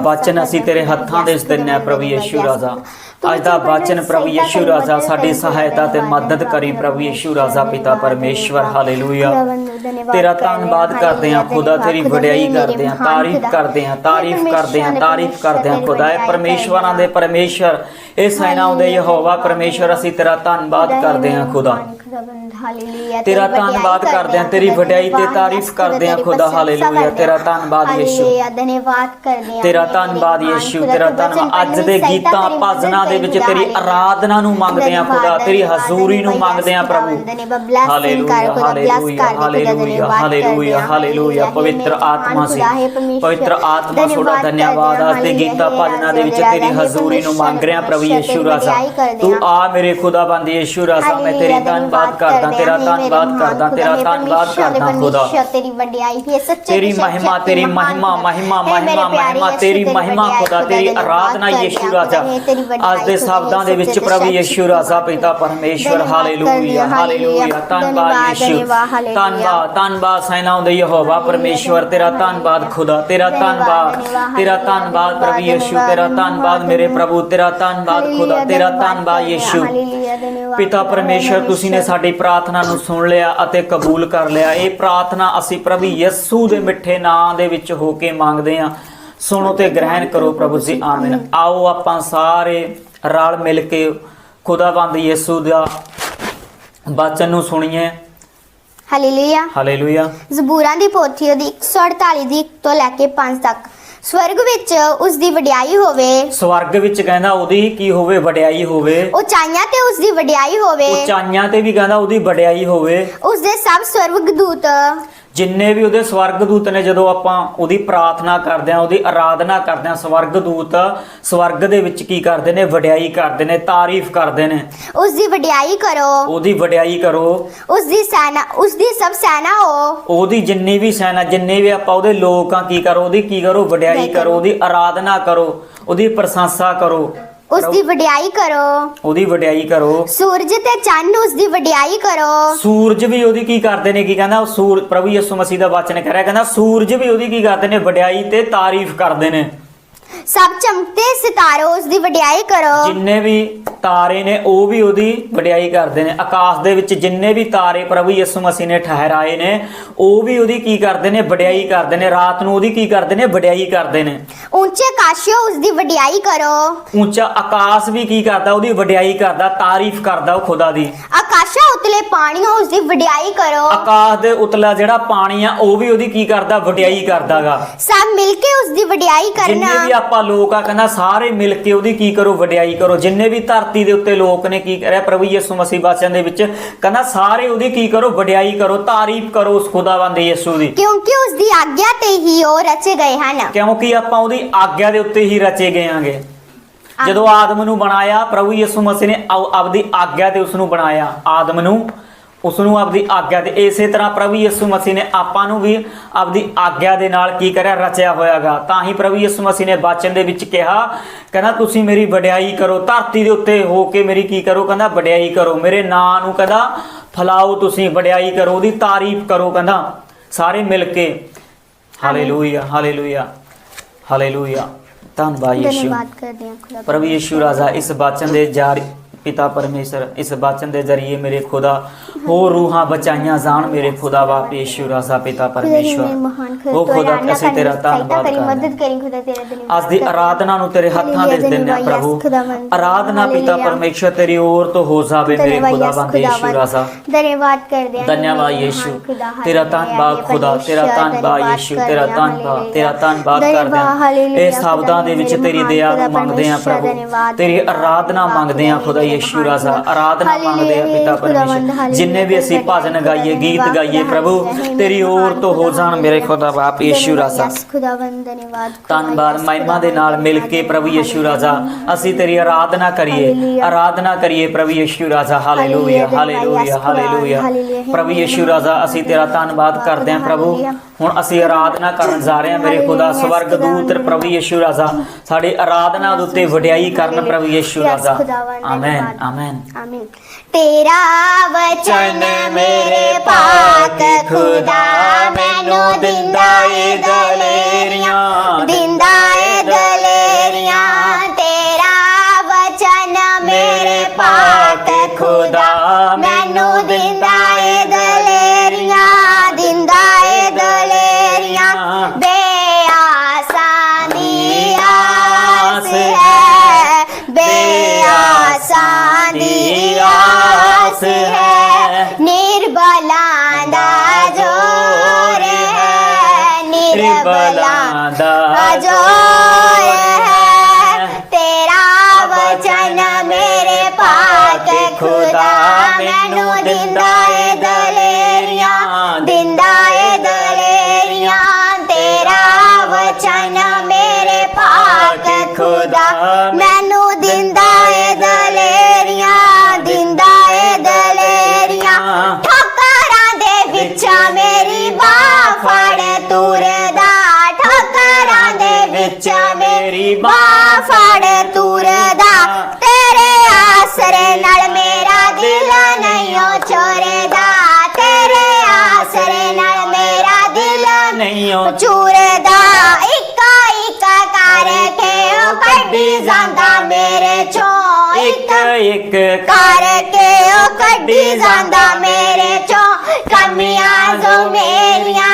ਬਚਨ ਅਸੀਂ ਤੇਰੇ ਹੱਥਾਂ ਦੇ ਦਿੰਨੇ ਆ ਪ੍ਰਭੂ ਯਿਸੂ ਰਾਜਾ। ਅੱਜ ਦਾ ਬਚਨ ਪ੍ਰਭੂ ਯਿਸੂ ਰਾਜਾ, ਸਾਡੀ ਸਹਾਇਤਾ ਤੇ ਮਦਦ ਕਰੀ ਪ੍ਰਭੂ ਯਿਸੂ ਰਾਜਾ, ਪਿਤਾ ਪਰਮੇਸ਼ਵਰ। ਹਾਲੇਲੂਇਆ। ਤੇਰਾ ਧੰਨਵਾਦ ਕਰਦੇ ਹਾਂ ਖੁਦਾ ਤੇਰੀ ਵਡਿਆਈ ਕਰਦੇ ਹਾਂ ਤਾਰੀਫ ਕਰਦੇ ਹਾਂ ਤਾਰੀਫ ਕਰਦੇ ਹਾਂ ਤਾਰੀਫ ਕਰਦੇ ਹਾਂ ਖੁਦਾ ਹੈ ਪਰਮੇਸ਼ਵਰਾਂ ਦੇ ਪਰਮੇਸ਼ਵਰ ਇਹ ਸੈਨਾਵਾਂ ਦੇ ਯਹੋਵਾ ਪਰਮੇਸ਼ਵਰ ਅਸੀਂ ਤੇਰਾ ਧੰਨਵਾਦ ਕਰਦੇ ਹਾਂ ਖੁਦਾ। ਤੇਰਾ ਧੰਨਵਾਦ ਕਰਦੇ ਹਾਂ ਤੇਰੀ ਵਡਿਆਈ ਤੇ ਤਾਰੀਫ ਕਰਦੇ ਹਾਂ ਖੁਦਾ ਹਾਲੇਲੂਇਆ ਤੇਰਾ ਧੰਨਵਾਦ ਯਿਸੂ। ਧੰਨਵਾਦ ਕਰਦੇ ਹਾਂ ਤੇਰਾ ਧੰਨਵਾਦ ਯਿਸੂ ਤੇਰਾ ਧੰਨਵਾਦ ਅੱਜ ਦੇ ਗੀਤਾਂ ਭਜਨਾਂ ਦੇ ਵਿੱਚ ਤੇਰੀ ਆਰਾਧਨਾ ਨੂੰ ਮੰਗਦੇ ਆ ਖੁਦਾ ਤੇਰੀ ਹਜ਼ੂਰੀ ਨੂੰ ਮੰਗਦੇ ਆ ਪ੍ਰਭੂ। Hallelujah hallelujah hallelujah hallelujah hallelujah ਪਵਿੱਤਰ ਆਤਮਾ ਸੀ। ਪਵਿੱਤਰ ਆਤਮਾ ਤੁਹਾਡਾ ਧੰਨਵਾਦ ਅੱਜ ਦੇ ਗੀਤਾਂ ਭਜਨਾਂ ਦੇ ਵਿੱਚ ਤੇਰੀ ਹਜ਼ੂਰੀ ਨੂੰ ਮੰਗ ਰਿਹਾ ਪ੍ਰਭੂ ਯਿਸੂ ਰਾਜਾ ਤੂੰ ਆ ਮੇਰੇ ਖੁਦਾਬੰਦ ਯਿਸੂ ਰਾਜਾ ਮੈਂ ਤੇਰੀ ਧੰਨਵਾਦ ਕਰਦਾ ਤੇਰਾ ਧੰਨਵਾਦ ਕਰਦਾ ਤੇਰਾ ਧੰਨਵਾਦ ਕਰਦਾ ਖੁਦਾ। ਤੇਰੀ ਵਡਿਆਈ ਹੈ ਸੱਚੇ ਤੇਰੀ ਮਹਿਮਾ ਤੇਰੀ ਮਹਿਮਾ ਮਹਿਮਾ ਮਹਿਮਾ ਮਹਿਮਾ ਤੇਰੀ ਮਹਿਮਾ ਖੁਦਾ ਤੇਰੀ ਆਰਾਧਨਾ ਯਿਸੂ ਰਾਜਾ। ਅੱਜ ਦੇ ਸ਼ਬਦਾਂ ਦੇ ਵਿੱਚ ਪ੍ਰਭੂ ਯਿਸੂ ਰਾਜਾ ਪਿਤਾ ਪਰਮੇਸ਼ਵਰ ਹਾਲੇਲੂਇਆ ਹਾਲੇਲੂਇਆ ਧੰਨਵਾਦ ਯਿਸੂ ਧੰਨਵਾਦ ਧੰਨਵਾਦ ਸੈਨਾਵਾਂ ਦੇ ਯਹੋਵਾ, ਪਰਮੇਸ਼ਵਰ, ਤੇਰਾ ਧੰਨਵਾਦ ਖੁਦਾ, ਤੇਰਾ ਧੰਨਵਾਦ ਤੇਰਾ ਧੰਨਵਾਦ ਪ੍ਰਭੂ ਯਿਸੂ, ਤੇਰਾ ਧੰਨਵਾਦ ਮੇਰੇ ਪ੍ਰਭੂ, ਤੇਰਾ ਧੰਨਵਾਦ ਖੁਦਾ, ਤੇਰਾ ਧੰਨਵਾਦ ਯਿਸੂ। ਪਿਤਾ ਪਰਮੇਸ਼ਰ ਤੁਸੀਂ ਨੇ ਸਾਡੀ ਪ੍ਰਾਰਥਨਾ ਨੂੰ ਸੁਣ ਲਿਆ ਅਤੇ ਕਬੂਲ ਕਰ ਲਿਆ। ਇਹ ਪ੍ਰਾਰਥਨਾ ਅਸੀਂ ਪ੍ਰਭੂ ਯਿਸੂ ਦੇ ਮਿੱਠੇ ਨਾਂ ਦੇ ਵਿੱਚ ਹੋ ਕੇ ਮੰਗਦੇ ਹਾਂ। ਸੁਣੋ ਤੇ ਗ੍ਰਹਿਣ ਕਰੋ ਪ੍ਰਭੂ ਜੀ, ਆਮੀਨ। ਆਓ ਆਪਾਂ ਸਾਰੇ ਰਲ ਮਿਲ ਕੇ ਖੁਦਾਵੰਦ ਯਿਸੂ ਦਾ ਬਚਨ ਨੂੰ ਸੁਣੀਏ। ਹਾਲੇਲੂਇਆ ਹਾਲੇਲੂਇਆ ਜ਼ਬੂਰਾਂ ਦੀ ਪੋਥੀ ਉਹਦੀ 148 ਦੀ 1 ਤੋਂ ਲੈ ਕੇ 5 ਤੱਕ। ਸਵਰਗ ਵਿੱਚ ਉਸ ਦੀ ਵਡਿਆਈ ਹੋਵੇ। ਸਵਰਗ ਵਿੱਚ ਕਹਿੰਦਾ ਉਹਦੀ ਕੀ ਹੋਵੇ? ਵਡਿਆਈ ਹੋਵੇ। ਉਚਾਈਆਂ ਤੇ ਉਸ ਦੀ ਵਡਿਆਈ ਹੋਵੇ। ਉਚਾਈਆਂ ਤੇ ਵੀ ਕਹਿੰਦਾ ਉਹਦੀ ਵਡਿਆਈ ਹੋਵੇ। ਉਸ ਦੇ ਸਭ ਸਵਰਗ ਦੂਤ ਜਿੰਨੇ ਵੀ ਉਹਦੇ ਸਵਰਗਦੂਤ ਨੇ ਜਦੋਂ ਆਪਾਂ ਉਹਦੀ ਪ੍ਰਾਰਥਨਾ ਕਰਦੇ ਆ ਉਹਦੀ ਆਰਾਧਨਾ ਕਰਦੇ ਆ ਸਵਰਗਦੂਤ ਸਵਰਗ ਦੇ ਵਿੱਚ ਕੀ ਕਰਦੇ ਨੇ? ਵਡਿਆਈ ਕਰਦੇ ਨੇ ਤਾਰੀਫ ਕਰਦੇ ਨੇ। ਉਸ ਦੀ ਵਡਿਆਈ ਕਰੋ। ਉਹਦੀ ਵਡਿਆਈ ਕਰੋ। ਉਸ ਦੀ ਸੈਨਾ ਉਸ ਦੀ ਸਭ ਸੈਨਾ ਹੋ। ਉਹਦੀ ਜਿੰਨੀ ਵੀ ਸੈਨਾ ਜਿੰਨੇ ਵੀ ਆਪਾਂ ਉਹਦੇ ਲੋਕ ਆ ਕੀ ਕਰੋ? ਉਹਦੀ ਕੀ ਕਰੋ? ਵਡਿਆਈ ਕਰੋ ਉਹਦੀ ਆਰਾਧਨਾ ਕਰੋ ਉਹਦੀ ਪ੍ਰਸ਼ੰਸਾ ਕਰੋ। ਉਸ ਦੀ ਵਡਿਆਈ ਕਰੋ। ਉਹਦੀ ਵਡਿਆਈ ਕਰੋ। ਸੂਰਜ ਤੇ ਚੰਨ ਉਸ ਦੀ ਵਡਿਆਈ ਕਰੋ। ਸੂਰਜ ਵੀ ਉਹਦੀ ਕੀ ਕਰਦੇ ਨੇ ਕੀ ਕਹਿੰਦਾ ਉਹ ਸੂਰ ਪ੍ਰਭੂ ਯਿਸੂ ਮਸੀਹ ਦਾ ਵਚਨ ਕਹਿ ਰਿਹਾ ਕਹਿੰਦਾ ਸੂਰਜ ਵੀ ਉਹਦੀ ਕੀ ਕਰਦੇ ਨੇ ਵਡਿਆਈ ਤੇ ਤਾਰੀਫ ਕਰਦੇ ਨੇ। ਸਭ ਚਮਕਦੇ ਸਿਤਾਰੇ ਉਸ ਦੀ ਵਡਿਆਈ ਕਰੋ। ਜਿੰਨੇ ਵੀ ਤਾਰੇ ਨੇ ਉਹ ਵੀ ਉਹਦੀ ਵਡਿਆਈ ਕਰਦੇ ਨੇ। ਆਕਾਸ਼ ਦੇ ਵਿੱਚ ਜਿੰਨੇ ਵੀ ਤਾਰੇ ਪ੍ਰਭੂ ਯਿਸੂ ਮਸੀਹ ਨੇ ਠਹਿਰਾਏ ਨੇ ਉਹ ਵੀ ਉਹਦੀ ਕੀ ਕਰਦੇ ਨੇ? ਵਡਿਆਈ ਕਰਦੇ ਨੇ। ਰਾਤ ਨੂੰ ਉਹਦੀ ਕੀ ਕਰਦੇ ਨੇ? ਵਡਿਆਈ ਕਰਦੇ ਨੇ। ਉੱਚੇ ਆਕਾਸ਼ੋ ਉਸ ਦੀ ਵਡਿਆਈ ਕਰੋ। ਉੱਚਾ ਆਕਾਸ਼ ਵੀ ਕੀ ਕਰਦਾ? ਉਹਦੀ ਵਡਿਆਈ ਕਰਦਾ ਤਾਰੀਫ ਕਰਦਾ ਉਹ ਖੁਦਾ ਦੀ। ਆਕਾਸ਼ਾ ਉਤਲੇ ਪਾਣੀਓ ਉਸ ਦੀ ਵਡਿਆਈ ਕਰੋ। ਆਕਾਸ਼ ਦੇ ਉਤਲਾ ਜਿਹੜਾ ਪਾਣੀ ਆ ਉਹ ਵੀ ਉਹਦੀ ਕੀ ਕਰਦਾ? ਵਡਿਆਈ ਕਰਦਾਗਾ। ਸਭ ਮਿਲ ਕੇ ਉਸ ਦੀ ਵਡਿਆਈ ਜਿੰਨੇ ਕਰਨਾ ਵੀ ਆਪਾਂ ਲੋਕ ਆ ਕਹਿੰਦਾ ਸਾਰੇ ਮਿਲ ਕੇ ਉਹਦੀ ਕੀ ਕਰੋ? ਵਡਿਆਈ ਕਰੋ। ਜਿੰਨੇ ਵੀ ਧਰਤੀ ਦੇ ਉੱਤੇ ਲੋਕ ਨੇ ਕੀ ਕਰਿਆ ਪ੍ਰਭੂ ਯਿਸੂ ਮਸੀਹ ਬਾਚਨ ਦੇ ਵਿੱਚ ਕਹਿੰਦਾ ਸਾਰੇ ਉਹਦੀ ਕੀ ਕਰੋ ਵਡਿਆਈ ਕਰੋ ਤਾਰੀਫ ਕਰੋ ਉਸ ਖੁਦਾਵੰਦ ਯਿਸੂ ਦੀ। ਕਿਉਂਕਿ ਉਸ ਦੀ ਆਗਿਆ ਤੇ ਹੀ ਉਹ ਰਚੇ ਗਏ ਹਨ। ਕਿਉਂਕਿ ਆਪਾਂ ਉਹਦੀ ਆਗਿਆ ਦੇ ਉੱਤੇ ਹੀ ਰਚੇ ਗਏ ਆਂਗੇ। ਜਦੋਂ ਆਦਮ ਨੂੰ ਬਣਾਇਆ ਪ੍ਰਭੂ ਯਿਸੂ ਮਸੀਹ ਨੇ ਆਪ- ਆਪਦੀ ਆਗਿਆ ਤੇ ਉਸ ਨੂੰ ਬਣਾਇਆ। ਆਦਮ ਨੂੰ ਉਸ ਨੂੰ ਆਪਦੀ ਆਗਿਆ ਤੇ ਇਸੇ ਤਰ੍ਹਾਂ ਪ੍ਰਭੂ ਯਿਸੂ ਮਸੀਹ ਨੇ ਆਪਾਂ ਨੂੰ ਵੀ ਆਪਦੀ ਆਗਿਆ ਦੇ ਨਾਲ ਕੀ ਕਰਿਆ? ਰਚਿਆ ਹੋਇਆਗਾ। ਤਾਂ ਹੀ ਪ੍ਰਭੂ ਯਿਸੂ ਮਸੀਹ ਨੇ ਬਾਚਨ ਦੇ ਵਿੱਚ ਕਿਹਾ ਕਹਿੰਦਾ ਤੁਸੀਂ ਮੇਰੀ ਵਡਿਆਈ ਕਰੋ। ਧਰਤੀ ਦੇ ਉੱਤੇ ਹੋ ਕੇ ਮੇਰੀ ਕੀ ਕਰੋ? ਕਹਿੰਦਾ ਵਡਿਆਈ ਕਰੋ। ਮੇਰੇ ਨਾਂ ਨੂੰ ਕਹਿੰਦਾ ਫਲਾਓ ਤੁਸੀਂ ਵਡਿਆਈ ਕਰੋ। ਉਹਦੀ ਤਾਰੀਫ ਕਰੋ ਕਹਿੰਦਾ ਸਾਰੇ ਮਿਲ ਕੇ। Hallelujah hallelujah hallelujah. ਧੰਨਵਾਦ ਯਿਸੂ। ਧੰਨਵਾਦ ਕਰਦੇ ਹਾਂ ਖੁਦਾ ਪ੍ਰਭੂ ਯਿਸੂ ਰਾਜਾ ਇਸ ਬਚਨ ਦੇ ਜਾਰੀ ਪਿਤਾ ਪਰਮੇਸ਼ਰ ਇਸ ਬਚਨ ਦੇ ਜ਼ਰੀਏ ਮੇਰੇ ਖੁਦਾ ਹੋਰ ਰੂਹਾਂ ਬਚਾਈਆਂ ਜਾਣ ਮੇਰੇ ਖੁਦਾ ਵਾ ਯਿਸੂ ਰਾਜਾ ਪਿਤਾ ਪਰਮੇਸ਼ਰ ਉਹ ਖੁਦਾ ਅਸੀਂ ਤੇਰਾ ਧੰਨਵਾਦ ਕਰਦੇ। ਮਦਦ ਕਰੀ ਖੁਦਾ ਤੇਰਾ ਧੰਨਵਾਦ ਅੱਜ ਦੀ ਆਰਾਧਨਾ ਨੂੰ ਤੇਰੇ ਹੱਥਾਂ ਦੇ ਦਿੰਦੇ ਆ ਪ੍ਰਭੂ। ਆਰਾਧਨਾ ਪਿਤਾ ਪਰਮੇਸ਼ਰ ਤੇਰੀ ओर ਤੋਂ ਹੋ ਜਾਵੇ ਮੇਰੇ ਖੁਦਾ ਬੰਦ ਯਿਸੂ ਰਾਜਾ ਧੰਨਵਾਦ ਕਰਦੇ ਹਾਂ। ਧੰਨਵਾਦ ਯਿਸੂ। ਤੇਰਾ ਧੰਨਵਾਦ ਖੁਦਾ ਤੇਰਾ ਧੰਨਵਾਦ ਯਿਸੂ। ਤੇਰਾ ਧੰਨਵਾਦ ਤੇਰਾ ਧੰਨਵਾਦ ਕਰਦੇ ਹਾਂ। ਇਹ ਸ਼ਬਦਾਂ ਦੇ ਵਿੱਚ ਤੇਰੀ ਦਇਆ ਨੂੰ ਮੰਗਦੇ ਹਾਂ ਪ੍ਰਭੂ। ਤੇਰੀ ਆਰਾਧਨਾ ਮੰਗਦੇ ਹਾਂ ਖੁਦਾ ਯਿਸੂ ਰਾਜ਼ਾ ਆਰਾਧਨਾ ਮੰਗਦੇ ਹਾਂ ਪਿਤਾ ਪਰਮੇਸ਼ਰ। ਜਿੰਨੇ ਵੀ ਅਸੀਂ ਭਜਨ ਗਾਈਏ ਗੀਤ ਗਾਈਏ ਪ੍ਰਭੂ ਤੇਰੀ ਓਰ ਤੋਂ ਹੋ ਜਾਣ ਮੇਰੇ ਖੁਦਾ ਬਾਪ ਯਿਸੂ ਰਾਜ਼ਾ। ਖੁਦਾਵੰਦ ਧੰਨਵਾਦ ਧੰਨਵਾਦ ਮਹਿਮਾ ਦੇ ਨਾਲ ਮਿਲ ਕੇ ਪ੍ਰਭੂ ਯਿਸੂ ਰਾਜਾ। ਅਸੀਂ ਤੇਰੀ ਆਰਾਧਨਾ ਕਰੀਏ ਆਰਾਧਨਾ ਕਰੀਏ ਪ੍ਰਭੂ ਯਿਸੂ ਰਾਜਾ। ਹਾਲੇਲੂਇਆ ਹਾਲੇਲੂਇਆ ਹਾਲੇਲੂਇਆ ਪ੍ਰਭੂ ਯਿਸੂ ਰਾਜਾ ਅਸੀਂ ਤੇਰਾ ਧੰਨਵਾਦ ਕਰਦੇ ਹਾਂ ਪ੍ਰਭੂ। ਹੁਣ ਅਸੀਂ ਆਰਾਧਨਾ ਕਰਨ ਜਾ ਰਹੇ ਹਾਂ ਮੇਰੇ ਖੁਦਾ ਸਵਰਗ ਦੂਤ ਪ੍ਰਭੂ ਯਿਸੂ ਰਾਜਾ। ਸਾਡੀ ਆਰਾਧਨਾ ਦੇ ਉੱਤੇ ਵਡਿਆਈ ਕਰਨ ਪ੍ਰਭੂ ਯਿਸੂ ਰਾਜਾ। ਆਮੇਨ ਆਮੇਨ ਆਮੀਨ ਤੇਰਾ ਵਚਨ ਮੇਰੇ ਪਾਕ ਖੁਦਾ ਮੈਨੂੰ ਦਿੰਦਾ। ਨਿਰਬਲਾਂ ਦਾ ਜੋਰ ਹੈ। ਤੇਰਾ ਵਚਨ ਮੇਰੇ ਪਾਕ ਖੁਦਾ ਮੈਨੂੰ ਮੇਰੀ ਬਾਹ ਫੜ ਤੁਰਦਾ ਤੇਰੇ ਆਸਰੇ ਨਾਲ ਮੇਰਾ ਦਿਲ ਨਹੀਂ ਓ ਚੋਰਦਾ। ਤੇਰੇ ਆਸਰੇ ਨਾਲ ਮੇਰਾ ਦਿਲ ਨਹੀਂ ਉਹ ਚੂਰਦਾ। ਇੱਕਾ ਇੱਕਾ ਕਰਕੇ ਉਹ ਕੱਢੀ ਜਾਂਦਾ ਮੇਰੇ ਚੋਂ। ਇੱਕ ਇੱਕ ਕਰਕੇ ਉਹ ਕੱਢੀ ਜਾਂਦਾ ਮੇਰੇ ਚੋਂ। ਕਮੀਆਂ ਜੋ ਮੇਰੀਆਂ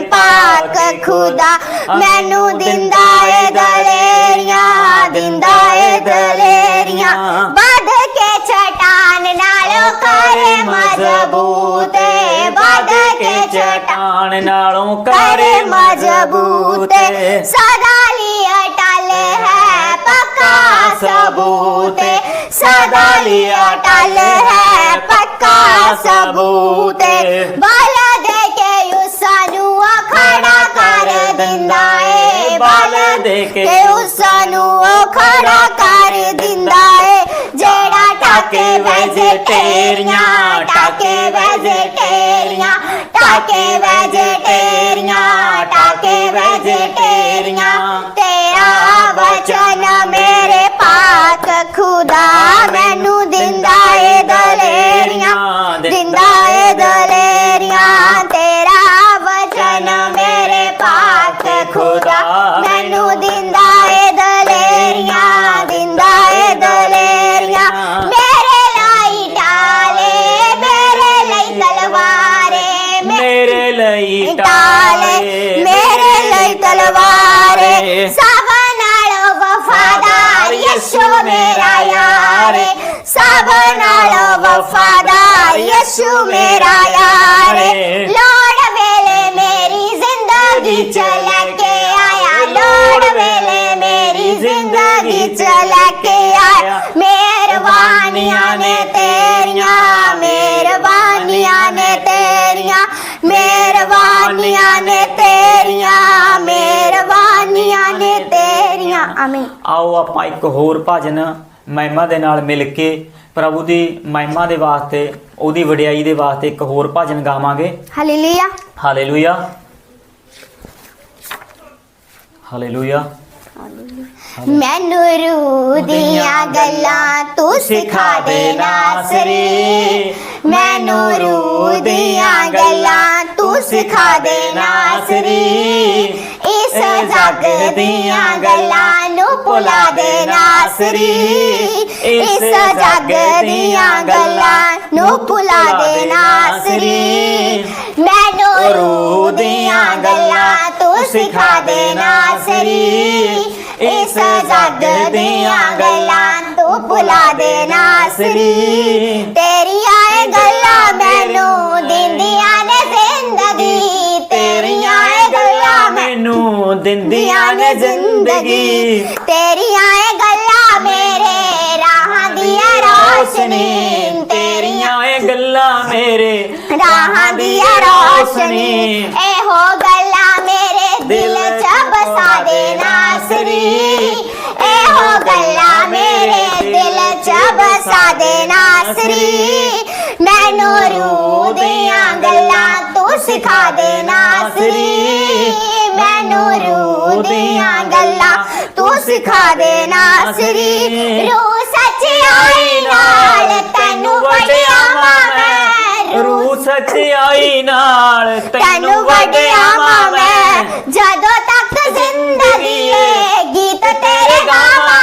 ਪਾਕ ਖੁਦਾ ਮੈਨੂੰ ਦਿੰਦਾ ਏ ਦਲੇਰੀਆਂ ਦਿੰਦਾ ਏ ਦਲੇਰੀਆਂ ਵੱਧ ਕੇ ਚਟਾਨ ਨਾਲੋਂ ਕਰੇ ਮਜ਼ਬੂਤ ਏ ਵੱਧ ਕੇ ਚਟਾਨ ਨਾਲੋਂ ਕਰੇ ਕਰੇ ਮਜ਼ਬੂਤ ਏ। ਸਦਾ ਲਈ ਅਟਲ ਹੈ ਪੱਕਾ ਸਬੂਤ ਏ। ਸਦਾ ਲਈ ਅਟਲ ਹੈ ਪੱਕਾ ਸਬੂਤ ਏ। ਬਲ ਦਿੰਦਾ ਏ ਬਲ ਦੇ ਕੇ ਉਸਾਨੂੰ ਖੜਾ ਕਰ ਦਿੰਦਾ ਏ। ਜਿਹੜਾ ਟਾਕੇ ਵੈਜੇਟੇਰੀਆਂ ਟਾਕੇ ਵੈਜੇਟੇਰੀਆਂ ਟਾਕੇ ਵੈਜੇਟੇਰੀਆਂ ਟਾਕੇ ਵੈਜੇਟੇਰੀਆਂ ਯਿਸੂ ਮੇਰਾ ਯਾਰ ਏ। ਸਭ ਨਾਲੋਂ ਵਫਾਦਾਰ ਯਸ਼ੂ ਮੇਰਾ ਯਾਰ ਏ। ਲੋੜ ਵੇਲੇ ਮੇਰੀ ਜ਼ਿੰਦਗੀ ਚ ਲੈ ਕੇ ਆਇਆ ਲੋੜ ਵੇਲੇ ਮੇਰੀ ਜ਼ਿੰਦਗੀ ਚ ਲੈ ਕੇ ਆਇਆ ਮਿਹਰਬਾਨੀਆਂ ਨੇ ਆਮੀਨ। ਆਓ ਆਪਾਂ ਇੱਕ ਹੋਰ ਭਜਨ ਮਹਿਮਾ ਦੇ ਨਾਲ ਮਿਲ ਕੇ ਪ੍ਰਭੂ ਦੀ ਮਹਿਮਾ ਦੇ ਵਾਸਤੇ ਉਹਦੀ ਵਡਿਆਈ ਦੇ ਵਾਸਤੇ ਇੱਕ ਹੋਰ ਭਜਨ ਗਾਵਾਂਗੇ। ਹਾਲੇਲੂਇਆ ਹਾਲੇਲੂਇਆ ਹਾਲੇਲੂਇਆ ਮੈਨੂੰ ਰੂਹ ਦੀਆਂ ਗੱਲਾਂ ਤੂੰ ਸਿਖਾ ਦੇ ਨਾਸਰੀ। ਮੈਨੂੰ ਰੂਹ ਦੀਆਂ ਗੱਲਾਂ ਤੂੰ ਸਿਖਾ ਦੇ ਨਾਸਰੀ। ਦੀਆਂ ਗੱਲਾਂ ਨੂੰ ਭੁਲਾ ਦੇ ਨਾਸਰੀ ਇਸ ਜੱਗ ਦੀਆਂ ਗੱਲਾਂ ਨੂੰ ਭੁਲਾ ਦੇ ਨਾਸਰੀ ਮੈਨੂੰ ਰੂਹ ਦੀਆਂ ਗੱਲਾਂ ਤੂੰ ਸਿਖਾ ਦੇ ਨਾਸਰੀ ਇਸ ਜੱਗ ਦੀਆਂ ਗੱਲਾਂ ਤੂੰ ਭੁਲਾ ਦੇ ਨਾਸਰੀ ਤੇਰੀਆਂ ਇਹ ਗੱਲਾਂ ਮੈਨੂੰ ਦਿੰਦੀਆਂ ਨੇ ਜ਼ਿੰਦਗੀ। ਤੇਰੀਆਂ ਇਹ ਗੱਲਾਂ ਮੇਰੇ ਰਾਹਾਂ ਦੀ ਹੈ ਰੋਸ਼ਨੀ ਤੇਰੀਆਂ ਇਹ ਗੱਲਾਂ ਮੇਰੇ ਰਾਹਾਂ ਦੀ ਹੈ ਰੋਸ਼ਨੀ। ਇਹੋ ਗੱਲਾਂ ਮੇਰੇ ਦਿਲ ਚ ਬਸਾ ਦੇ ਨਾਸਰੀ। ਇਹੋ ਗੱਲਾਂ ਮੇਰੇ ਦਿਲ ਚ ਬਸਾ ਦੇ ਨਾਸਰੀ। ਮੈਨੂੰ ਰੂਹ ਦੀਆਂ ਗੱਲਾਂ ਤੂੰ ਸਿਖਾ ਦੇ ਨਾਸਰੀ। ਮੈਨੂੰ ਰੂਹ ਦੀਆਂ ਗੱਲਾਂ। ਤੂੰ ਸਿਖਾ ਦੇ ਨਾਸਰੀ ਰੂਹ ਸੱਚਾਈ ਨਾਲ ਤੈਨੂੰ ਵਡਿਆਵਾਂ ਮੈਂ ਰੂਹ ਸੱਚਾਈ ਨਾਲ ਤੈਨੂੰ ਵਡਿਆਵਾਂ ਮੈਂ ਜਦੋਂ ਤੱਕ ਜ਼ਿੰਦਗੀ ਏ ਗੀਤ ਤੇਰੇ ਗਾਵਾਂ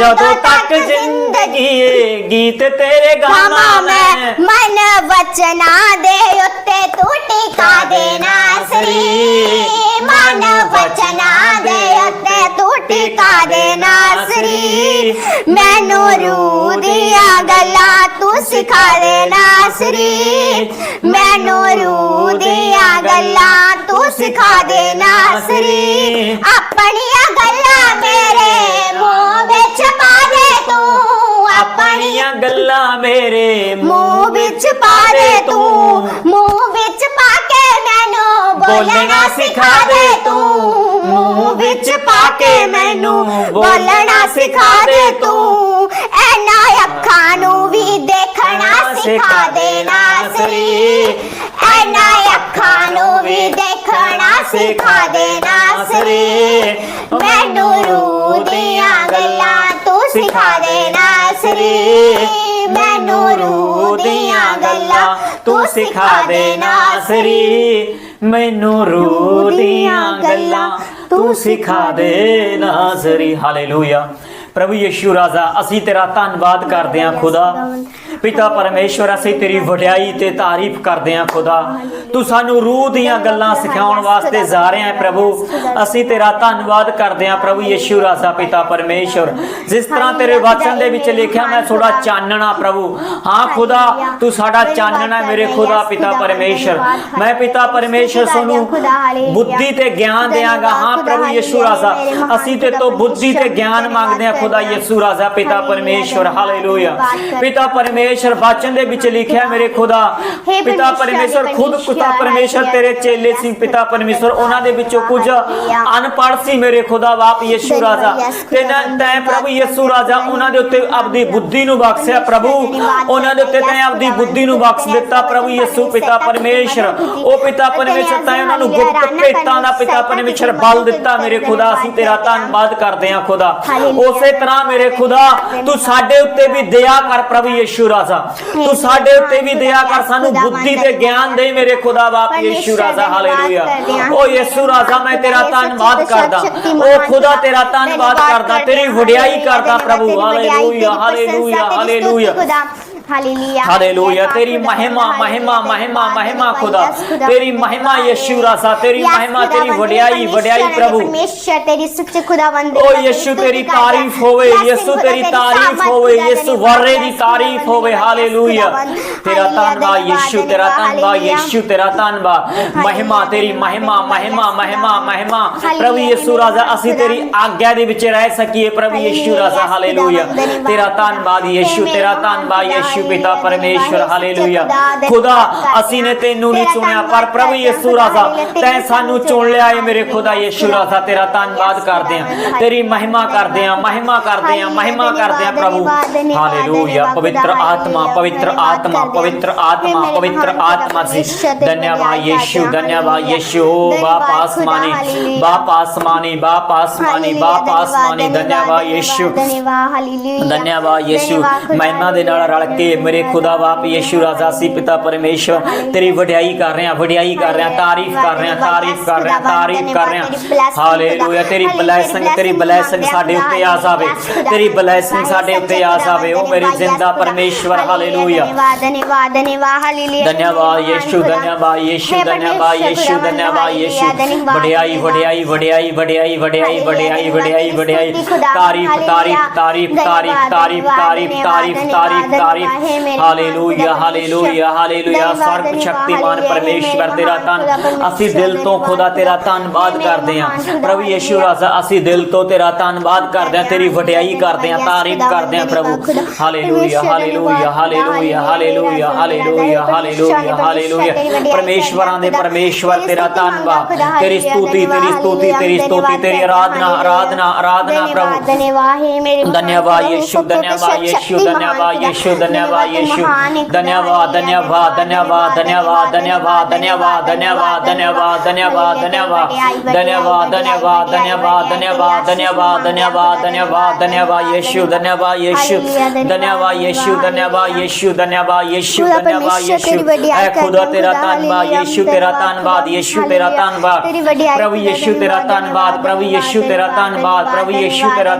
ਜਦੋਂ ਤੱਕ ਜ਼ਿੰਦਗੀ ਏ ਗੀਤ ਤੇਰੇ ਗਾਵਾਂ ਮੈਂ ਮਨ ਵਚਨਾ ਦੇ ਉੱਤੇ ਤੂੰ ਟਿਕਾ ਦੇਣਾ ਸ੍ਰੀ। ਮਨ ਵਚਨਾ ਦੇ ਉੱਤੇ ਤੂੰ ਟਿਕਾ ਦੇਣਾ ਸ੍ਰੀ। ਮੈਨੂੰ ਰੂਹ ਦੀਆਂ ਗੱਲਾਂ ਤੂੰ ਸਿਖਾ ਦੇਣਾ ਸ੍ਰੀ। ਮੈਨੂੰ ਰੂਹ ਦੀਆਂ ਗੱਲਾਂ ਤੂੰ ਸਿਖਾ ਦੇਣਾ ਸ੍ਰੀ। ਆਪਣੀਆਂ ਗੱਲਾਂ ਮੇਰੇ ਵਿੱਚ ਪਾ ਦੇ ਤੂੰ ਆਪਣੀਆਂ ਗੱਲਾਂ ਮੇਰੇ ਮੂੰਹ ਵਿੱਚ ਪਾ ਦੇ ਤੂੰ। ਮੂੰਹ ਵਿੱਚ ਪਾ ਕੇ ਮੈਨੂੰ ਬੋਲਣਾ ਸਿਖਾ ਦੇ ਤੂੰ। ਮੂੰਹ ਵਿੱਚ ਪਾ ਕੇ ਮੈਨੂੰ ਬੋਲਣਾ ਸਿਖਾ ਦੇ ਤੂੰ। ਐਨਾ ਅੱਖਾਂ ਨੂੰ ਵੀ ਦੇਖਣਾ ਸਿਖਾ ਦੇਣਾ ਸ੍ਰੀ ਐਨਾ ਅੱਖਾਂ ਨੂੰ ਵੀ ਦੇਖਣਾ ਸਿਖਾ ਦੇਣਾ ਸ੍ਰੀ ਮੈਨੂੰ ਰੂਹ ਤੂੰ ਸਿਖਾ ਦੇਣਾ ਸ੍ਰੀ ਮੈਨੂੰ ਰੂਹ ਦੀਆਂ ਗੱਲਾਂ ਤੂੰ ਸਿਖਾ ਦੇਣਾ ਸਰੀ ਮੈਨੂੰ ਰੂਹ ਦੀਆਂ ਗੱਲਾਂ ਤੂੰ ਸਿਖਾ ਦੇਣਾ ਸਰੀ ਹਾਲੇਲੂਇਆ। ਪ੍ਰਭੂ ਯਿਸੂ ਰਾਜ਼ਾ, ਅਸੀਂ ਤੇਰਾ ਧੰਨਵਾਦ ਕਰਦੇ ਹਾਂ ਖੁਦਾ। ਪਿਤਾ ਪਰਮੇਸ਼ਵਰ, ਅਸੀਂ ਤੇਰੀ ਵਡਿਆਈ ਤੇ ਤਾਰੀਫ ਕਰਦੇ ਹਾਂ ਖੁਦਾ। ਤੂੰ ਸਾਨੂੰ ਰੂਹ ਦੀਆਂ ਗੱਲਾਂ ਸਿਖਾਉਣ ਵਾਸਤੇ ਜਾ ਰਿਹਾ ਹੈ ਪ੍ਰਭੂ। ਅਸੀਂ ਤੇਰਾ ਧੰਨਵਾਦ ਕਰਦੇ ਹਾਂ ਪ੍ਰਭੂ ਯਿਸੂ ਰਾਜ਼ਾ, ਪਿਤਾ ਪਰਮੇਸ਼ਵਰ। ਜਿਸ ਤਰ੍ਹਾਂ ਤੇਰੇ ਵਚਨ ਦੇ ਵਿੱਚ ਲਿਖਿਆ, ਮੈਂ ਥੋੜਾ ਚਾਨਣਾ ਪ੍ਰਭੂ। ਹਾਂ ਖੁਦਾ, ਤੂੰ ਸਾਡਾ ਚਾਨਣਾ ਮੇਰੇ ਖੁਦਾ, ਪਿਤਾ ਪਰਮੇਸ਼ਵਰ। ਮੈਂ ਪਿਤਾ ਪਰਮੇਸ਼ਵਰ ਸਾਨੂੰ ਬੁੱਧੀ ਤੇ ਗਿਆਨ ਦਿਆਂਗਾ। ਹਾਂ ਪ੍ਰਭੂ ਯਿਸੂ ਰਾਜ਼ਾ, ਅਸੀਂ ਤੇ ਤੋਂ ਬੁੱਧੀ ਤੇ ਗਿਆਨ ਮੰਗਦੇ ਹਾਂ ਖੁਦਾ ਯਿਸੂ ਰਾਜ਼ਾ ਪਿਤਾ ਪਰਮੇਸ਼ਵਰ ਹਾਲੇਲੂਇਆ ਪਿਤਾ ਪਰਮੇਸ਼ਵਰ ਵਚਨ ਦੇ ਵਿੱਚ ਲਿਖਿਆ ਮੇਰੇ ਖੁਦਾ ਪਿਤਾ ਪਰਮੇਸ਼ਵਰ ਖੁਦ ਪਿਤਾ ਪਰਮੇਸ਼ਵਰ ਤੇਰੇ ਚੇਲੇ ਸੀ ਪਿਤਾ ਪਰਮੇਸ਼ਵਰ ਉਹਨਾਂ ਦੇ ਵਿੱਚੋਂ ਕੁਝ ਅਨਪੜ੍ਹ ਸੀ ਮੇਰੇ ਖੁਦਾ ਬਾਪ ਯਿਸੂ ਰਾਜ਼ਾ। ਤੇ ਤੈਂ ਪ੍ਰਭੂ ਯਿਸੂ ਰਾਜ਼ਾ ਉਹਨਾਂ ਦੇ ਉੱਤੇ ਆਪਦੀ ਬੁੱਧੀ ਨੂੰ ਬਖਸ਼ਿਆ ਪ੍ਰਭੂ। ਉਹਨਾਂ ਦੇ ਉੱਤੇ ਤੈਂ ਆਪਦੀ ਬੁੱਧੀ ਨੂੰ ਬਖਸ਼ ਦਿੱਤਾ ਪ੍ਰਭੂ ਯਿਸੂ ਪਿਤਾ ਪਰਮੇਸ਼ਰ ਉਹ ਪਿਤਾ ਪਰਮੇਸ਼ਰ ਤੈਂ ਉਹਨਾਂ ਨੂੰ ਗੁਪਤ ਭੇਟਾਂ ਦਾ ਪਿਤਾ ਪਰਮੇਸ਼ਰ ਬਲ ਦਿੱਤਾ ਮੇਰੇ ਖੁਦਾ ਅਸੀਂ ਤੇਰਾ ਧੰਨਵਾਦ ਕਰਦੇ ਹਾਂ ਖੁਦਾ। ਉਸੇ ਤਰ੍ਹਾਂ ਮੇਰੇ ਖੁਦਾ ਤੂੰ ਸਾਡੇ ਉੱਤੇ ਵੀ ਦਇਆ ਕਰ ਪ੍ਰਭੂ ਯਿਸੂ ਰਾਜ਼ਾ। ਤੂੰ ਸਾਡੇ ਉੱਤੇ ਵੀ ਦਇਆ ਕਰ ਸਾਨੂੰ ਬੁੱਧੀ ਤੇ ਗਿਆਨ ਦੇ ਮੇਰੇ ਖੁਦਾ ਬਾਪ ਯਿਸੂ ਰਾਜ਼ਾ ਹਾਲੇਲੂਇਆ। ਓ ਯਿਸੂ ਰਾਜ਼ਾ ਮੈਂ ਤੇਰਾ ਧੰਨਵਾਦ ਕਰਦਾ। ਓ ਖੁਦਾ ਤੇਰਾ ਧੰਨਵਾਦ ਕਰਦਾ। ਤੇਰੀ ਵਡਿਆਈ ਕਰਦਾ ਪ੍ਰਭੂ। Hallelujah hallelujah hallelujah. हालेलुया तेरी महिमा महिमा महिमा महिमा खुदा तेरी महिमा यीशु रासा तेरी महिमा तेरी वड्याई वड्याई प्रभु परमेश्वर तेरी स्तुति खुदावंद ओ यीशु तेरी तारीफ़ होवे यीशु तेरी तारीफ़ होवे यीशु वर्रे दी तारीफ़ होवे हालेलुया तेरा तानबा यीशु तेरा तानबा यीशु तेरा तानबा महिमा तेरी महिमा महिमा महिमा महिमा प्रभु यीशु राजा असि तेरी आज्ञा दे विच रह सकिए प्रभु यीशु राजा हालेलुया तेरा तानबा यीशु तेरा तानबा यीशु ਯੀਸ਼ੂ ਪਿਤਾ ਪਰਮੇਸ਼ਰ ਹਾਲੇਲੂਇਆ ਖੁਦਾ ਅਸੀਂ ਨੇ ਤੈਨੂੰ ਨਹੀਂ ਚੁਣਿਆ ਪਰ ਪ੍ਰਭੂ ਯਿਸੂ ਰਾਜ਼ਾ ਤੈਂ ਸਾਨੂੰ ਚੁਣ ਲਿਆ ਏ ਮੇਰੇ ਖੁਦਾ ਯਿਸੂ ਰਾਜ਼ਾ ਤੇਰਾ ਧੰਨਵਾਦ ਕਰਦੇ ਆ ਤੇਰੀ ਮਹਿਮਾ ਕਰਦੇ ਆ ਮਹਿਮਾ ਕਰਦੇ ਆ ਮਹਿਮਾ ਕਰਦੇ ਆ ਪ੍ਰਭੂ ਹਾਲੇਲੂਇਆ ਪਵਿੱਤਰ ਆਤਮਾ ਪਵਿੱਤਰ ਆत्मा पवित्र आत्मा पवित्र आत्मा जी धन्यवाद यीशु धन्यवाद यीशु बाप आसमानी बाप आसमानी बाप आसमानी बाप आसमानी धन्यवाद यीशु धन्यवाद यीशु महिमा ਦੇ ਨਾਲ ਰਲ ਕੇ ਮੇਰੇ ਖੁਦਾ ਬਾਪ ਯਿਸੂ ਰਾਜ਼ਾ ਸੀ, ਪਿਤਾ ਪਰਮੇਸ਼ਵਰ, ਤੇਰੀ ਵਡਿਆਈ ਕਰ ਰਹੇ ਹਾਂ ਵਡਿਆਈ ਕਰ ਰਹੇ ਹਾਂ ਤਾਰੀਫ ਕਰ ਰਹੇ ਹਾਂ ਤਾਰੀਫ ਕਰ ਰਹੇ ਹਾਂ ਤਾਰੀਫ ਕਰ ਰਹੇ। ਹਾਂ ਹਾਲੇਲੂਇਆ ਤੇਰੀ ਬਲੇਸਿੰਗ ਤੇਰੀ ਬਲੇਸਿੰਗ ਸਾਡੇ ਉੱਤੇ ਆ ਜਾਵੇ। ਤੇਰੀ ਬਲੇਸਿੰਗ ਸਾਡੇ ਉੱਤੇ ਆ ਜਾਵੇ। ਉਹ ਮੇਰੀ ਜ਼ਿੰਦਾ ਪਰਮੇਸ਼ਵਰ ਹਾਲੇਲੂਇਆ ਧੰਨਵਾਦ ਧੰਨਵਾਦ ਧੰਨਵਾਦ ਹਾਲੇਲੂਇਆ ਧੰਨਵਾਦ ਯਿਸੂ ਧੰਨਵਾਦ ਯਿਸੂ ਧੰਨਵਾਦ ਯਿਸੂ ਧੰਨਵਾਦ ਯਿਸੂ। ਵਡਿਆਈ ਵਡਿਆਈ ਵਡਿਆਈ ਵਡਿਆਈ ਵਡਿਆਈ ਵਡਿਆਈ ਵਡਿਆਈ ਵਡਿਆਈ। ਤਾਰੀਫ ਤਾਰੀਫ ਤਾਰੀਫ ਤਾਰੀਫ ਤਾਰੀਫ ਤਾਰੀਫ ਤਾਰੀਫ ਤਾਰੀਫ ਤਾਰੀਫ। ਹਾਲੇਲੂਇਆ ਹਾਲੇਲੂਇਆ ਹਾਲੇਲੂਇਆ ਸਰਬ ਸ਼ਕਤੀਮਾਨ ਪਰਮੇਸ਼ਵਰ ਤੇਰਾ ਧੰਨ ਅਸੀਂ ਦਿਲ ਤੋਂ ਖੁਦਾ ਤੇਰਾ ਧੰਨਵਾਦ ਕਰਦੇ ਹਾਂ ਪ੍ਰਭੂ ਯਿਸੂ ਰਾਜ਼ਾ ਅਸੀਂ ਦਿਲ ਤੋਂ ਤੇਰਾ ਧੰਨਵਾਦ ਕਰਦੇ ਹਾਂ ਤੇਰੀ ਵਡਿਆਈ ਕਰਦੇ ਹਾਂ ਤਾਰੀਫ ਕਰਦੇ ਹਾਂ ਪ੍ਰਭੂ hallelujah hallelujah hallelujah hallelujah hallelujah hallelujah hallelujah ਪਰਮੇਸ਼ਵਰਾਂ ਦੇ ਪਰਮੇਸ਼ਵਰ ਤੇਰਾ ਧੰਨਵਾਦ ਤੇਰੀ ਸਤੂਤੀ ਤੇਰੀ ਸਤੂਤੀ ਤੇਰੀ ਸਤੂਤੀ ਤੇਰੀ ਆਰਾਧਨਾ ਆਰਾਧਨਾ ਆਰਾਧਨਾ ਪ੍ਰਭੂ ਧੰਨਵਾਦ ਹੈ ਮੇਰੇ ਧੰਨਵਾਦ ਯਿਸੂ ਧੰਨਵਾਦ ਯਿਸੂ ਧੰਨਵਾਦ ਯਿਸੂ ਧੰਨਵਾਦ ਧੰਨਵਾਦ ਯਿਸੂ ਧੰਨਵਾਦ ਧੰਨਵਾਦ ਧੰਨਵਾਦ ਧੰਨਵਾਦ ਧੰਨਵਾਦ ਧੰਨਵਾਦ ਧੰਨਵਾਦ ਧੰਨਵਾਦ ਧੰਨਵਾਦ ਧੰਨਵਾਦ ਧੰਨਵਾਦ ਧੰਨਵਾਦ ਧੰਨਵਾਦ ਧੰਨਵਾਦ ਧੰਨਵਾਦ ਧੰਨਵਾਦ ਧੰਨਵਾਦ ਧੰਨਵਾਦ ਯਿਸੂ ਧੰਨਵਾਦ ਯਿਸੂ ਧੰਨਵਾਦ ਯਿਸੂ ਧੰਨਵਾਦ ਯਿਸੂ ਧੰਨਵਾਦ ਯਿਸੂ ਖੁਦਾ ਧੰਨਵਾਦ ਤੇਰੀ ਯਿਸੂ ਐ ਖੁਦਾ ਤੇਰਾ ਖੁਦਾ ਧੰਨਵਾਦ ਯਿਸੂ ਤੇਰਾ ਧੰਨਵਾਦ, ਧੰਨਵਾਦ ਯਿਸੂ ਤੇਰਾ ਧੰਨਵਾਦ ਤੇਰੀ ਵਡਿਆਈ ਪ੍ਰਭੂ ਯਿਸੂ ਤੇਰਾ ਧੰਨਵਾਦ ਪ੍ਰਭੂ ਯਿਸੂ ਤੇਰਾ ਧੰਨਵਾਦ ਪ੍ਰਭੂ ਯਿਸੂ ਤੇਰਾ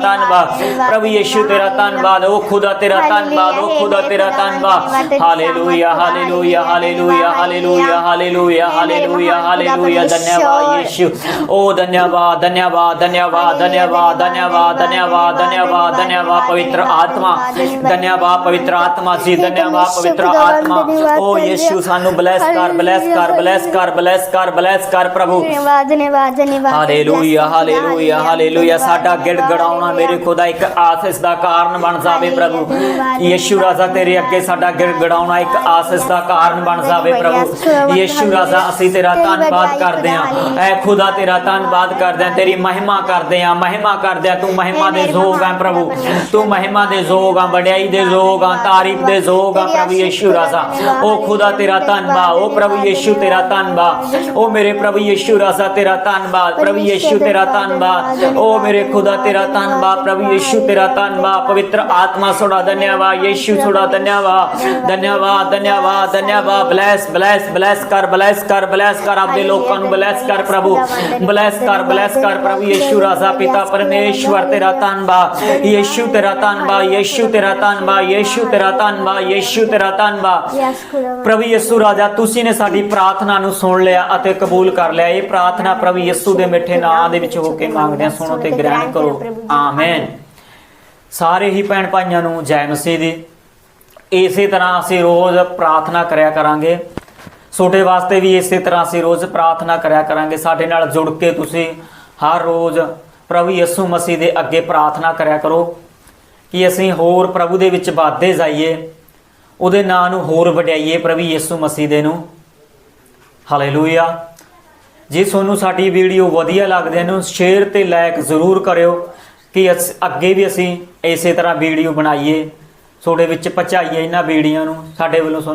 ਧੰਨਵਾਦ ਪ੍ਰਭੂ ਯਿਸੂ ਤੇਰਾ ਧੰਨਵਾਦ ਉਹ ਖੁਦਾ ਤੇਰਾ ਧੰਨਵਾਦ ਉਹ ਖੁਦਾ ਤੇਰਾ ਧੰਨਵਾਦ hallelujah hallelujah hallelujah hallelujah hallelujah hallelujah hallelujah ਧੰਨਵਾਦ ਯਿਸੂ ਉਹ ਧੰਨਵਾਦ ਧੰਨਵਾਦ ਧੰਨਵਾਦ ਧੰਨਵਾਦ ਧੰਨਵਾਦ ਧੰਨਵਾਦ ਧੰਨਵਾਦ ਧੰਨਵਾਦ ਪਵਿੱਤਰ ਆਤਮਾ ਧੰਨਵਾਦ ਪਵਿੱਤਰ ਆਤਮਾ ਜੀ ਧੰਨਵਾਦ ਪਵਿੱਤਰ ਆਤਮਾ ਉਹ ਯਿਸੂ ਸਾਨੂੰ ਬਲੈਸ ਕਰ ਬਲੈਸ ਕਰ ਬਲੈਸ ਕਰ ਬਲੈਸ ਕਰ ਬਲੈਸ ਕਰ ਪ੍ਰਭੂ ਧੰਨਵਾਦ ਧੰਨਵਾਦ ਧੰਨਵਾਦ ਹਾਲੇਲੂਇਆ ਹਾਲੇਲੂਇਆ ਹਾਲੇਲੂਇਆ ਸਾਡਾ ਗਿੜਗੜਾਉਣਾ ਮੇਰੇ ਖੁਦਾ ਇੱਕ ਆਸਿਸ ਦਾ ਕਾਰਨ ਬਣ ਜਾਵੇ ਪ੍ਰਭੂ ਯਿਸੂ ਰਾਜ਼ਾ ਤੇਰੇ ਅੱਗੇ ਸਾਡਾ ਗਿੜਗੜਾਉਣਾ ਇੱਕ ਆਸਿਸ ਦਾ ਕਾਰਨ ਬਣ ਜਾਵੇ ਪ੍ਰਭੂ। ਯਿਸੂ ਰਾਜ਼ਾ ਅਸੀਂ ਤੇਰਾ ਧੰਨਵਾਦ ਕਰਦੇ ਹਾਂ। ਐ ਖੁਦਾ ਤੇਰਾ ਧੰਨਵਾਦ ਕਰਦੇ ਹਾਂ। ਤੇਰੀ ਮਹਿਮਾ ਕਰਦੇ ਹਾਂ। ਮਹਿਮਾ ਕਰਦੇ ਹਾਂ। ਤੂੰ ਮਹਿਮਾ ਦੇ ਯੋਗ ਹੈ ਪ੍ਰਭੂ। ਤੂੰ ਮਹਿਮਾ ਦੇ ਯੋਗ ਆ ਵਡਿਆਈ ਦੇ ਯੋਗ ਆ ਤਾਰੀਫ ਦੇ ਯੋਗ ਆ ਪ੍ਰਭੂ ਯਿਸੂ ਰਾਜ਼ਾ। ਉਹ ਖੁਦਾ ਤੇਰਾ ਧੰਨਵਾਦ। ਉਹ ਪ੍ਰਭੂ ਯਿਸੂ ਤੇਰਾ ਧੰਨਵਾਦ। ਉਹ ਮੇਰੇ ਪ੍ਰਭੂ ਯਿਸੂ ਰਾਜ਼ਾ ਤੇਰਾ ਧੰਨਵਾਦ। ਪ੍ਰਭੂ ਯਿਸੂ ਤੇਰਾ ਧੰਨਵਾਦ। ਉਹ ਮੇਰੇ ਖੁਦਾ ਤੇਰਾ ਧੰਨਵਾਦ। ਪ੍ਰਭੂ ਯਿਸੂ ਤੇਰਾ ਧੰਨਵਾਦ। ਪਵਿੱਤਰ ਆਤਮਾ ਸੋੜਾ ਧੰਨਵਾਦ। ਯਿਸੂ ਸੋੜਾ ਧੰਨਵਾਦ ਧੰਨਵਾਦ ਧੰਨਵਾਦ ਧੰਨਵਾਦ। ਬਲੈਸ ਬਲੈਸ ਬਲੈਸ ਕਰ ਬਲੈਸ ਕਰ ਬਲੈਸ ਕਰ ਆਪਦੇ ਲੋਕਾਂ ਨੂੰ ਬਲੈਸ ਕਰ ਪ੍ਰਭੂ। ਬਲੈਸ ਕਰ ਬਲੈਸ ਕਰ ਪ੍ਰਭੂ। ਯਿਸੂ ਰਾਜ਼ਾ ਪਿਤਾ ਪਰਮੇਸ਼ਵਰ ਤੇਰਾ ਧੰਨਵਾਦ ਯਿਸੂ ਤੇਰਾ ਧੰਨਵਾਦ ਯਿਸੂ ਤੇਰਾ ਧੰਨਵਾਦ ਯਿਸੂ ਤੇਰਾ ਧੰਨਵਾਦ ਯਿਸੂ ਤੇਰਾ ਧੰਨਵਾਦ ਪ੍ਰਭੂ ਯਿਸੂ ਰਾਜਾ ਤੁਸੀਂ ਨੇ ਸਾਡੀ ਪ੍ਰਾਰਥਨਾ ਨੂੰ ਸੁਣ ਲਿਆ ਅਤੇ ਕਬੂਲ ਕਰ ਲਿਆ। ਇਹ ਪ੍ਰਾਰਥਨਾ ਪ੍ਰਭੂ ਯਿਸੂ ਦੇ ਮਿੱਠੇ ਨਾਮ ਦੇ ਵਿੱਚ ਹੋ ਕੇ ਮੰਗਦੇ ਹਾਂ। ਸੁਣੋ ਤੇ ਗ੍ਰਹਿਣ ਕਰੋ। ਆਮੇਨ ਸਾਰੇ ਹੀ ਭੈਣ ਭਾਈਆਂ ਨੂੰ ਜੈ ਮਸੀਹ ਦੀ ਇਸੇ ਤਰ੍ਹਾਂ ਅਸੀਂ ਰੋਜ਼ ਪ੍ਰਾਰਥਨਾ ਕਰਿਆ ਕਰਾਂਗੇ। ਛੋਟੇ ਵਾਸਤੇ ਵੀ ਇਸੇ ਤਰ੍ਹਾਂ ਅਸੀਂ ਰੋਜ਼ ਪ੍ਰਾਰਥਨਾ ਕਰਿਆ ਕਰਾਂਗੇ। ਸਾਡੇ ਨਾਲ ਜੁੜ ਕੇ ਤੁਸੀਂ ਹਰ ਰੋਜ਼ ਪ੍ਰਭੂ ਯਿਸੂ ਮਸੀਹ ਦੇ ਅੱਗੇ ਪ੍ਰਾਰਥਨਾ ਕਰਿਆ ਕਰੋ ਕਿ ਅਸੀਂ ਹੋਰ ਪ੍ਰਭੂ ਦੇ ਵਿੱਚ ਵਾਧੇ ਜਾਈਏ, ਉਹਦੇ ਨਾਂ ਨੂੰ ਹੋਰ ਵਡਿਆਈਏ ਪ੍ਰਭੂ ਯਿਸੂ ਮਸੀਹ ਦੇ ਨੂੰ। ਹਾਲੇਲੂਇਆ ਜੇ ਤੁਹਾਨੂੰ ਸਾਡੀ ਵੀਡੀਓ ਵਧੀਆ ਲੱਗਦੀ ਹੈ ਨੂੰ ਸ਼ੇਅਰ ਤੇ ਲਾਈਕ ਜ਼ਰੂਰ ਕਰਿਓ ਕਿ ਅੱਗੇ ਵੀ ਅਸੀਂ ਇਸੇ ਤਰ੍ਹਾਂ ਵੀਡੀਓ ਬਣਾਈਏ। ਤੁਹਾਡੇ ਵਿੱਚ ਪਹੁੰਚਾਈਏ ਇਹਨਾਂ ਵੀਡੀਓ ਨੂੰ ਸਾਡੇ ਵੱਲੋਂ ਤੁਹਾਨੂੰ